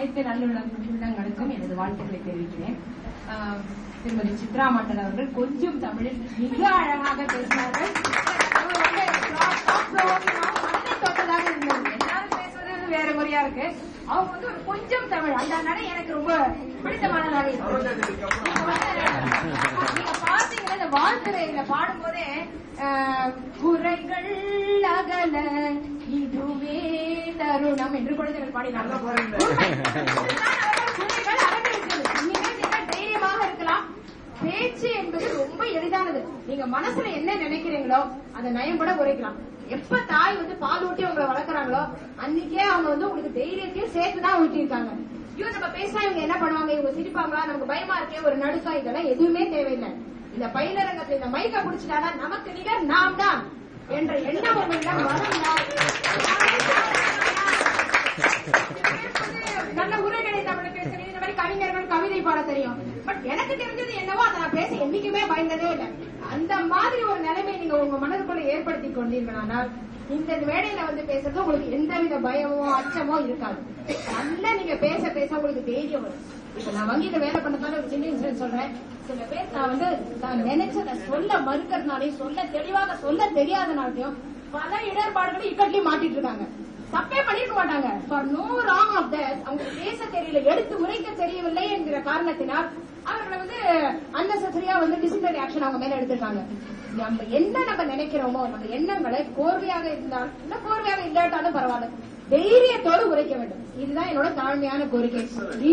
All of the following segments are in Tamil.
அனைத்து நல்லுள்ளங்களுக்கும் எனது வாழ்த்துக்களை தெரிவிக்கிறேன். ஆஹ் திருமதி சித்ரா மண்டல் அவர்கள் கொஞ்சம் தமிழில் மிக அழகாக பேசினார்கள். வந்து வந்து வேற முறையா இருக்கு அவங்க வந்து ஒரு கொஞ்சம் தமிழ். அந்த நடை எனக்கு ரொம்ப பிடித்தமானதாக இருக்கு நீங்க பாத்தீங்கன்னா இந்த வாழ்த்துறையில பாடும்போதே ஆஹ், குறைகள் அகல இதுவே தருணம் என்று குழந்தைகள் பாடினாங்க தைரியமாக இருக்கலாம். பேச்சு என்பது ரொம்ப எளிதானது. நீங்க மனசுல என்ன நினைக்கிறீங்களோ அதை நயம்பட குறைக்கலாம். எப்ப தாய் வந்து பால் ஊட்டி உங்களை வளர்க்குறாங்களோ அன்னைக்கே அவங்க வந்து உங்களுக்கு தைரியத்தையும் சேர்த்து தான் ஊட்டியிருக்காங்க. ஐயோ நம்ம பேசினா இவங்க என்ன பண்ணுவாங்க? இவங்க சிரிப்பாங்களா? நமக்கு பயமா இருக்கே ஒரு நடுக்கம். இதெல்லாம் எதுவுமே தேவையில்லை. இந்த பயிலரங்கத்துல இந்த மைக்க புடிச்சிட்டாதான் நமக்கு நிகர் நாம் தான் என்ற எண்ணம் உங்களிடம் வரலாம் நல்ல உரைநடை தமிழ் பேச தெரியும் இந்த மாதிரி கவிஞர்கள் கவிதை பாட தெரியும். பட் எனக்கு தெரிஞ்சது என்னவோ அதை நான் பேச என்னைக்குமே பயந்ததே இல்லை. அந்த மாதிரி ஒரு நிலைமை நீங்க உங்க மனதுக்குள்ள ஏற்படுத்தி கொண்டீர்களானால் இந்த வேலையில வந்து பேசுறது உங்களுக்கு எந்தவித பயமோ அச்சமோ இருக்காது. நல்லா நீங்க பேச பேச உங்களுக்கு தைரியம் வரும். இப்ப நான் வங்கியில வேலை பண்ணதால ஒரு சின்ன இன்சிடென்ட் சொல்றேன். சில பேர் நான் வந்து நான் நினைச்சதை சொல்ல மறுக்கிறதுனாலையும் சொல்ல தெளிவாக சொல்ல தெரியாதனாலையும் பல இடர்பாடுகளும் இக்கட்லயும் மாட்டிட்டு இருக்காங்க. தப்பே பண்ணிருக்க மாட்டாங்க. For no wrong of that அவங்க பேச எடுத்து உரைக்க தெரியவில்லை என்கிற காரணத்தினால் அவர்களை வந்து அன்னெசரியா வந்து டிசிப்ளினரி ஆக்ஷன் அவங்க மேல எடுத்திருக்காங்க. நம்ம என்ன நம்ம நினைக்கிறோமோ நம்ம எண்ணங்களை கோர்வையாக இருந்தால் கோர்வையாக இல்லாட்டாலும் பரவாயில்ல. தைரியத்தோடு உரைக்க வேண்டும். இதுதான் என்னோட தாழ்மையான கோரிக்கை.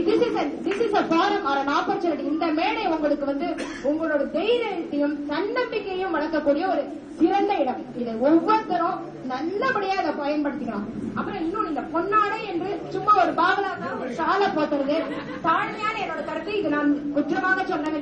This is this is a forum or an opportunity இந்த மேடை உங்களுக்கு வந்து உங்களோட தைரியத்தையும் தன்னம்பிக்கையும் வளர்க்கக்கூடிய ஒரு சிறந்த இடம். இதை ஒவ்வொருத்தரும் நல்லபடியா இதை பயன்படுத்திக்கலாம். அப்புறம் இன்னொன்னு இந்த பொன்னாடை என்று சும்மா ஒரு பாவலாக ஒரு சாலை போத்துறது தாழ்மையான என்னோட கருத்து இது நான் குற்றமாக சொல்லவில்லை